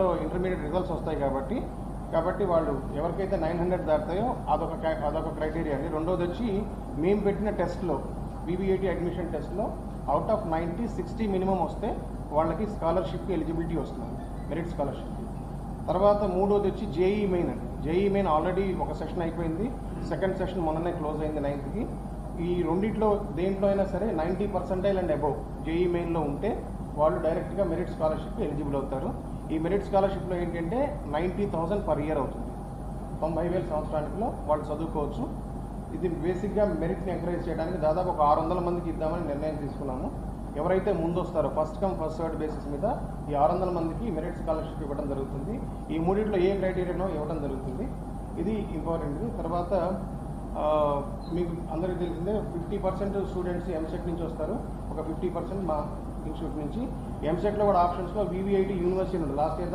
లో intermediate results వస్తాయి కాబట్టి కాబట్టి వాళ్ళు ఎవరికైతే నైన్ హండ్రెడ్ దాటుతాయో అదొక అదొక క్రైటీరియా అండి. రెండోది వచ్చి మేము పెట్టిన టెస్ట్లో బీబీఏటీ అడ్మిషన్ టెస్ట్లో out of ninety sixty minimum వస్తే వాళ్ళకి స్కాలర్షిప్కి ఎలిజిబిలిటీ వస్తుంది మెరిట్ స్కాలర్షిప్ తర్వాత మూడోది వచ్చి జేఈ మెయిన్ అండి. జేఈ మెయిన్ ఆల్రెడీ ఒక సెషన్ అయిపోయింది. సెకండ్ సెషన్ మొన్ననే క్లోజ్ అయింది నైన్త్కి ఈ రెండిట్లో దేంట్లో అయినా సరే ninety percentile and above JEE మెయిన్లో ఉంటే వాళ్ళు డైరెక్ట్గా మెరిట్ స్కాలర్షిప్కి ఎలిజిబుల్ అవుతారు. ఈ మెరిట్ స్కాలర్షిప్లో ఏంటంటే నైంటీ థౌసండ్ పర్ ఇయర్ అవుతుంది. తొంభై వేల సంవత్సరానికిలో వాళ్ళు చదువుకోవచ్చు. ఇది బేసిక్గా మెరిట్ని ఎంకరేజ్ చేయడానికి దాదాపు ఒక ఆరు వందల మందికి ఇద్దామని నిర్ణయం తీసుకున్నాము. ఎవరైతే ముందు వస్తారో first come first served basis మీద ఈ ఆరు వందల మందికి మెరిట్ స్కాలర్షిప్ ఇవ్వడం జరుగుతుంది. ఈ మూడింటిలో ఏ క్రైటీరియానో ఇవ్వడం జరుగుతుంది. ఇది ఇంపార్టెంట్. తర్వాత మీకు అందరికీ తెలిసిందే ఫిఫ్టీ పర్సెంట్ స్టూడెంట్స్ ఎంసెట్ నుంచి వస్తారు. ఒక ఫిఫ్టీ పర్సెంట్ మా ఇన్స్టిట్యూట్ నుంచి. ఎంసెట్లో కూడా ఆప్షన్స్లో వివిఐటి యూనివర్సిటీ ఉంది. Last year